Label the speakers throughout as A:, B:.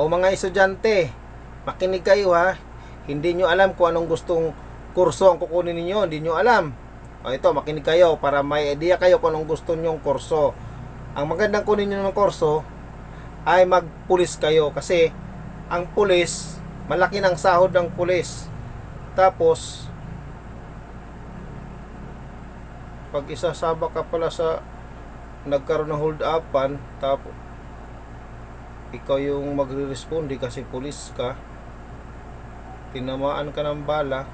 A: O mga estudyante, makinig kayo ha. Hindi nyo alam kung anong gustong kurso ang kukunin ninyo. Hindi nyo alam. O ito, makinig kayo para may idea kayo kung anong gusto nyong kurso. Ang magandang kunin nyo ng kurso ay magpulis kayo kasi ang pulis, malaki ng sahod ng pulis. Tapos, pag isasaba ka pala sa nagkaroon ng hold upan, tapos ikaw yung magre-responde kasi pulis ka, tinamaan ka ng bala,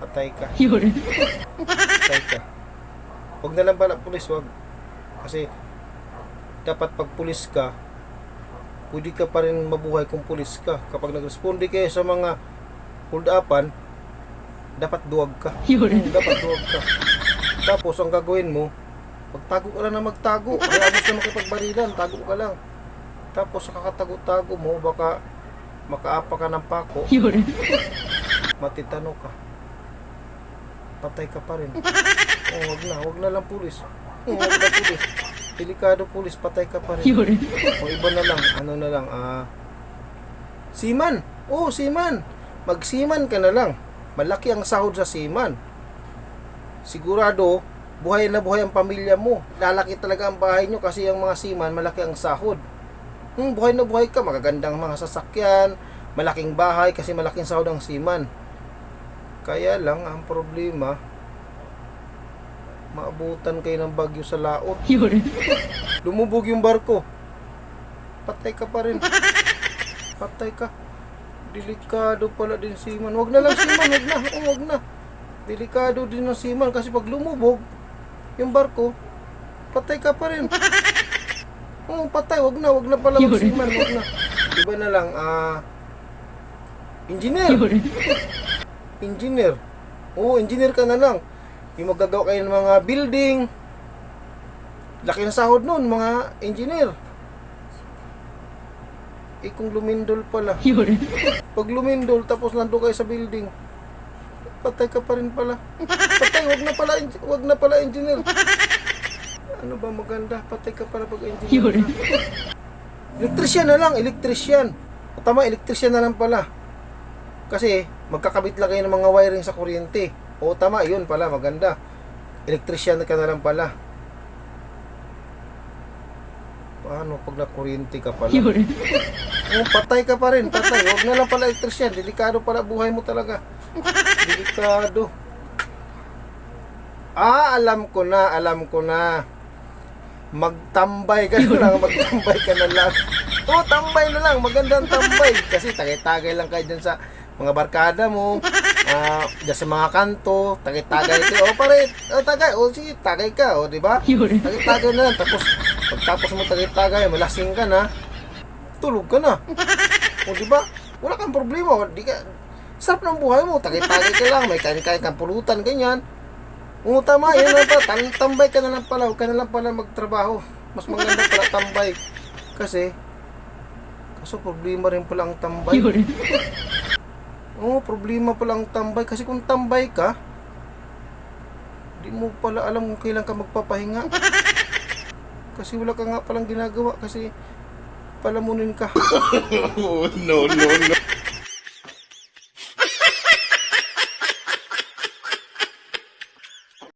A: patay ka. Patay ka. Huwag na lang pala pulis, wag. Kasi dapat pag pulis ka, pwede ka pa rin mabuhay kung pulis ka. Kapag nag-responde kayo sa mga hold upan, dapat duwag ka. Hmm, dapat duwag ka. Tapos ang gagawin mo, magtago ka lang na magtago. Kaya gusto makipagbarilan, tago ka lang. Tapos sa kakatago-tago mo, baka makaapa ka ng pako, matitano ka. Patay ka pa rin. Oh, wag na, wag na lang pulis. Oh, wag na pulis. Delikado pulis, patay ka pa rin. O iba na lang, ano na lang, ah... Seaman! Oo, oh, seaman! Magsiman ka na lang. Malaki ang sahod sa seaman. Sigurado, buhay na buhay ang pamilya mo. Lalaki talaga ang bahay nyo kasi ang mga seaman, malaki ang sahod. Hmm, buhay na buhay ka, magagandang mga sasakyan, malaking bahay kasi malaking sahod ang seaman. Kaya lang, ang problema, maabutan kayo ng bagyo sa laot. Lumubog yung barko. Patay ka pa rin. Patay ka. Delikado pala din seaman. Wag na lang seaman, wag na. Wag na. Delikado din ang seaman kasi pag lumubog yung barko, patay ka pa rin. Oo, patay. Wag na, wag na pala mag seaman, wag na. Iba na lang, ah... engineer. Engineer. Oo, engineer ka na lang. Yung magagawa kayo ng mga building. Laki ng sahod nun, mga engineer. Eh kung lumindol pala. Pag lumindol, tapos nandun kayo sa building, patay ka pa rin pala. Patay, wag na pala, wag na pala engineer. Ano ba maganda? Patay ka pala pag engineer. ka. Electrician na lang, electrician. Tama, electrician na lang pala. Kasi magkakabit lang kayo ng mga wiring sa kuryente. O tama, yun pala, maganda. Electrician ka na lang pala. Paano pag nakuryente ka pala? Oh, patay ka pa rin, patay. Huwag na lang pala electrician. Delikado pala buhay mo talaga. Delikado. Ah, alam ko na, alam ko na. Magtambay ka na lang, magtambay ka na lang. Oh, tambay na lang, magandang tambay. Kasi tagay-tagay lang kayo dyan sa mga barkada mo, ah, dyan sa mga kanto, tagay-tagay kayo. Oh, pare, oh, tagay, oh, sige, tagay ka, oh, di ba? Tagay-tagay na lang, tapos, pagtapos mo tagay-tagay, malasing ka na, tulog ka na. O, di ba? Wala kang problema, o, di ka, sarap ng buhay mo, tagay-tagay ka lang, may kain-kain kang pulutan, ganyan. Oo, tama, yun lang pa, Tam- tambay ka na lang pala, huwag ka na lang pala magtrabaho. Mas maganda pala tambay. Kasi, kaso problema rin pala ang tambay. Oo, problema pala ang tambay. Kasi kung tambay ka, di mo pala alam kung kailan ka magpapahinga. Kasi wala ka nga palang ginagawa kasi palamunin ka.
B: Oh, no, no, no.